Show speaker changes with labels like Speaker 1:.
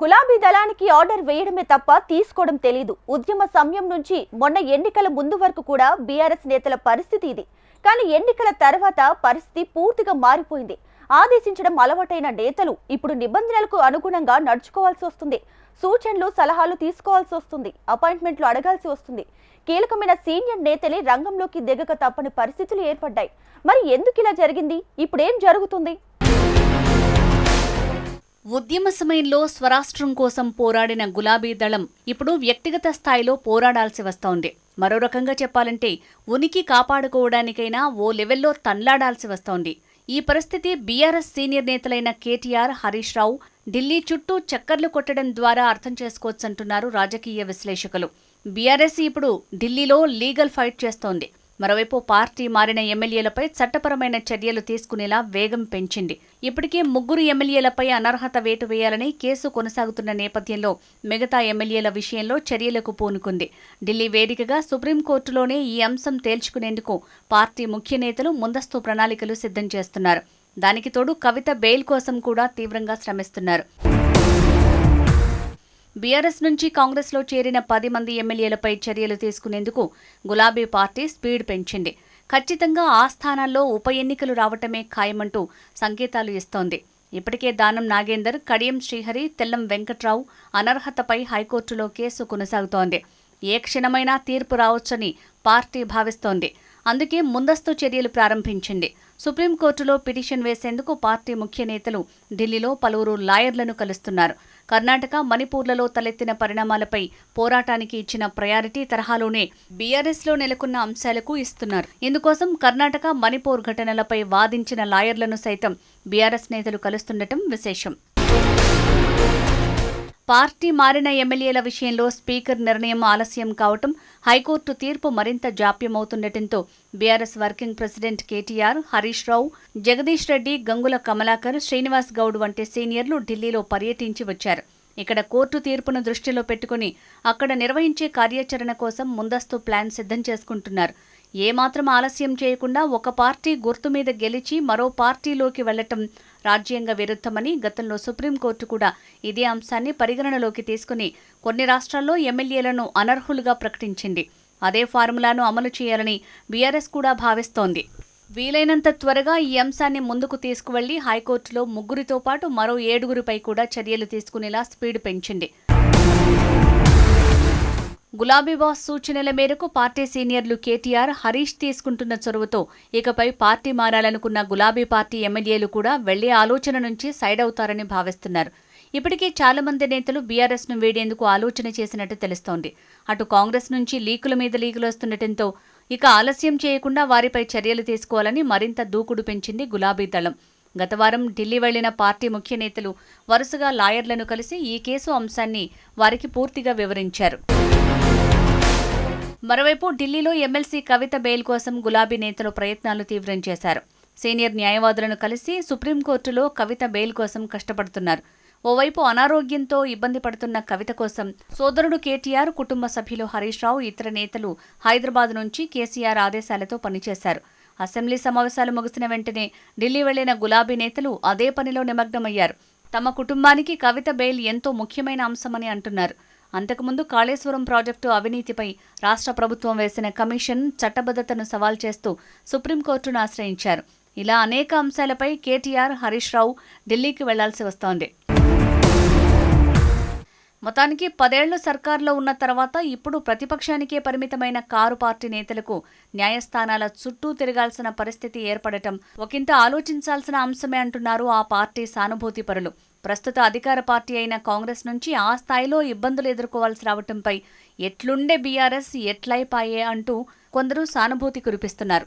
Speaker 1: గులాబీ దళానికి ఆర్డర్ వేయడమే తప్ప తీసుకోవడం తెలీదు. ఉద్యమ సమయం నుంచి మొన్న ఎన్నికల ముందు వరకు కూడా బీఆర్ఎస్ నేతల పరిస్థితి ఇది. కానీ ఎన్నికల తర్వాత పరిస్థితి పూర్తిగా మారిపోయింది. ఆదేశించడం అలవాటైన నేతలు ఇప్పుడు నిబంధనలకు అనుగుణంగా నడుచుకోవాల్సి వస్తుంది. సూచనలు సలహాలు తీసుకోవాల్సి వస్తుంది. అపాయింట్మెంట్లు అడగాల్సి వస్తుంది. కీలకమైన సీనియర్ నేతలే రంగంలోకి దిగక తప్పని పరిస్థితులు ఏర్పడ్డాయి. మరి ఎందుకు ఇలా జరిగింది? ఇప్పుడేం జరుగుతుంది?
Speaker 2: ఉద్యమ సమయంలో స్వరాష్ట్రం కోసం పోరాడిన గులాబీ దళం ఇప్పుడు వ్యక్తిగత స్థాయిలో పోరాడాల్సి వస్తోంది. మరో రకంగా చెప్పాలంటే ఉనికి కాపాడుకోవడానికైనా ఓ లెవెల్లో తన్లాడాల్సి వస్తోంది. ఈ పరిస్థితి బీఆర్ఎస్ సీనియర్ నేతలైన కేటీఆర్ హరీష్ రావు ఢిల్లీ చుట్టూ చక్కర్లు కొట్టడం ద్వారా అర్థం చేసుకోవచ్చంటున్నారు రాజకీయ విశ్లేషకులు. బీఆర్ఎస్ ఇప్పుడు ఢిల్లీలో లీగల్ ఫైట్ చేస్తోంది. మరోవైపు పార్టీ మారిన ఎమ్మెల్యేలపై చట్టపరమైన చర్యలు తీసుకునేలా వేగం పెంచింది. ఇప్పటికే ముగ్గురు ఎమ్మెల్యేలపై అనర్హత వేటు వేయాలని కేసు కొనసాగుతున్న నేపథ్యంలో మిగతా ఎమ్మెల్యేల విషయంలో చర్యలకు పూనుకుంది. ఢిల్లీ వేదికగా సుప్రీంకోర్టులోనే ఈ అంశం తేల్చుకునేందుకు పార్టీ ముఖ్య నేతలు ముందస్తు ప్రణాళికలు సిద్ధం చేస్తున్నారు. దానికి తోడు కవిత బెయిల్ కోసం కూడా తీవ్రంగా శ్రమిస్తున్నారు. బీఆర్ఎస్ నుంచి కాంగ్రెస్లో చేరిన పది మంది ఎమ్మెల్యేలపై చర్యలు తీసుకునేందుకు గులాబీ పార్టీ స్పీడ్ పెంచింది. ఖచ్చితంగా ఆ స్థానాల్లో ఉప ఎన్నికలు రావటమే ఖాయమంటూ సంకేతాలు ఇస్తోంది. ఇప్పటికే దానం నాగేందర్ కడియం శ్రీహరి తెల్లం వెంకట్రావు అనర్హతపై హైకోర్టులో కేసు కొనసాగుతోంది. ఏ క్షణమైనా తీర్పు రావచ్చని పార్టీ భావిస్తోంది. అందుకే ముందస్తు చర్యలు ప్రారంభించింది. సుప్రీంకోర్టులో పిటిషన్ వేసేందుకు పార్టీ ముఖ్య నేతలు ఢిల్లీలో పలువురు లాయర్లను కలుస్తున్నారు. కర్ణాటక మణిపూర్లలో తలెత్తిన పరిణామాలపై పోరాటానికి ఇచ్చిన ప్రయారిటీ తరహాలోనే బీఆర్ఎస్లో నెలకొన్న అంశాలకు ఇస్తున్నారు. ఇందుకోసం కర్ణాటక మణిపూర్ ఘటనలపై వాదించిన లాయర్లను సైతం బీఆర్ఎస్ నేతలు కలుస్తుండటం విశేషం. పార్టీ మారిన ఎమ్మెల్యేల విషయంలో స్పీకర్ నిర్ణయం ఆలస్యం కావటం హైకోర్టు తీర్పు మరింత జాప్యమవుతుండటంతో BRS working president KTR Harish Rao Jagadish Reddy Gangula Kamalakar Srinivas Goud వంటి సీనియర్లు ఢిల్లీలో పర్యటించి వచ్చారు. ఇక్కడ కోర్టు తీర్పును దృష్టిలో పెట్టుకుని అక్కడ నిర్వహించే కార్యాచరణ కోసం ముందస్తు ప్లాన్ సిద్ధం చేసుకుంటున్నారు. ఏమాత్రం ఆలస్యం చేయకుండా ఒక పార్టీ గుర్తు మీద గెలిచి మరో పార్టీలోకి వెళ్ళటం రాజ్యాంగ విరుద్ధమని గతంలో సుప్రీంకోర్టు కూడా ఇదే అంశాన్ని పరిగణనలోకి తీసుకుని కొన్ని రాష్ట్రాల్లో ఎమ్మెల్యేలను అనర్హులుగా ప్రకటించింది. అదే ఫార్ములాను అమలు చేయాలని బీఆర్ఎస్ కూడా భావిస్తోంది. వీలైనంత త్వరగా ఈ అంశాన్ని ముందుకు తీసుకువెళ్ళి హైకోర్టులో ముగ్గురితో పాటు మరో ఏడుగురిపై కూడా చర్యలు తీసుకునేలా స్పీడ్ పెంచింది. గులాబీ బాస్ సూచనల మేరకు పార్టీ సీనియర్లు కేటీఆర్ హరీష్ తీసుకుంటున్న చొరవతో ఇకపై పార్టీ మారాలనుకున్న గులాబీ పార్టీ ఎమ్మెల్యేలు కూడా వెళ్ళే ఆలోచన నుంచి సైడ్ అవుతారని భావిస్తున్నారు. ఇప్పటికే చాలా మంది నేతలు బీఆర్ఎస్ను వేడేందుకు వీడేందుకు ఆలోచన చేసినట్టు తెలుస్తోంది. అటు కాంగ్రెస్ నుంచి లీకుల మీద లీకులు వస్తుండటంతో ఇక ఆలస్యం చేయకుండా వారిపై చర్యలు తీసుకోవాలని మరింత దూకుడు పెంచింది గులాబీ దళం. గత వారం ఢిల్లీ వెళ్ళిన పార్టీ ముఖ్య నేతలు వరుసగా లాయర్లను కలిసి ఈ కేసు అంశాన్ని వారికి పూర్తిగా వివరించారు. మరోవైపు ఢిల్లీలో ఎమ్మెల్సీ కవిత బెయిల్ కోసం గులాబీ నేతలు ప్రయత్నాలు తీవ్రం చేశారు. సీనియర్ న్యాయవాదులను కలిసి సుప్రీంకోర్టులో కవిత బెయిల్ కోసం కష్టపడుతున్నారు. ఓవైపు అనారోగ్యంతో ఇబ్బంది పడుతున్న కవిత కోసం సోదరుడు కేటీఆర్ కుటుంబ సభ్యులు హరీష్ రావు ఇతర నేతలు హైదరాబాద్ నుంచి కేసీఆర్ ఆదేశాలతో పనిచేశారు. అసెంబ్లీ సమావేశాలు ముగిసిన వెంటనే ఢిల్లీ వెళ్ళిన గులాబీ నేతలు అదే పనిలో నిమగ్నమయ్యారు. తమ కుటుంబానికి కవిత బెయిల్ ఎంతో ముఖ్యమైన అంశమని అంటున్నారు. అంతకుముందు కాళేశ్వరం ప్రాజెక్టు అవినీతిపై రాష్ట్ర ప్రభుత్వం వేసిన కమిషన్ చట్టబద్ధతను సవాల్ చేస్తూ సుప్రీంకోర్టును ఆశ్రయించారు. ఇలా అనేక అంశాలపై కేటీఆర్ హరీష్ రావు ఢిల్లీకి వెళ్ళాల్సి వస్తోంది. మొత్తానికి పదేళ్ళు సర్కార్లో ఉన్న తర్వాత ఇప్పుడు ప్రతిపక్షానికే పరిమితమైన కారు పార్టీ నేతలకు న్యాయస్థానాల చుట్టూ తిరగాల్సిన పరిస్థితి ఏర్పడటం ఒకంత ఆలోచించాల్సిన అంశమే అంటున్నారు ఆ పార్టీ సానుభూతి పరులు. ప్రస్తుత అధికార పార్టీ అయిన కాంగ్రెస్ నుంచి ఆ స్థాయిలో ఇబ్బందులు ఎదుర్కోవాల్సి రావటంపై ఎట్లుండే బీఆర్ఎస్ ఎట్లైపాయే అంటూ కొందరు సానుభూతి కురిపిస్తున్నారు.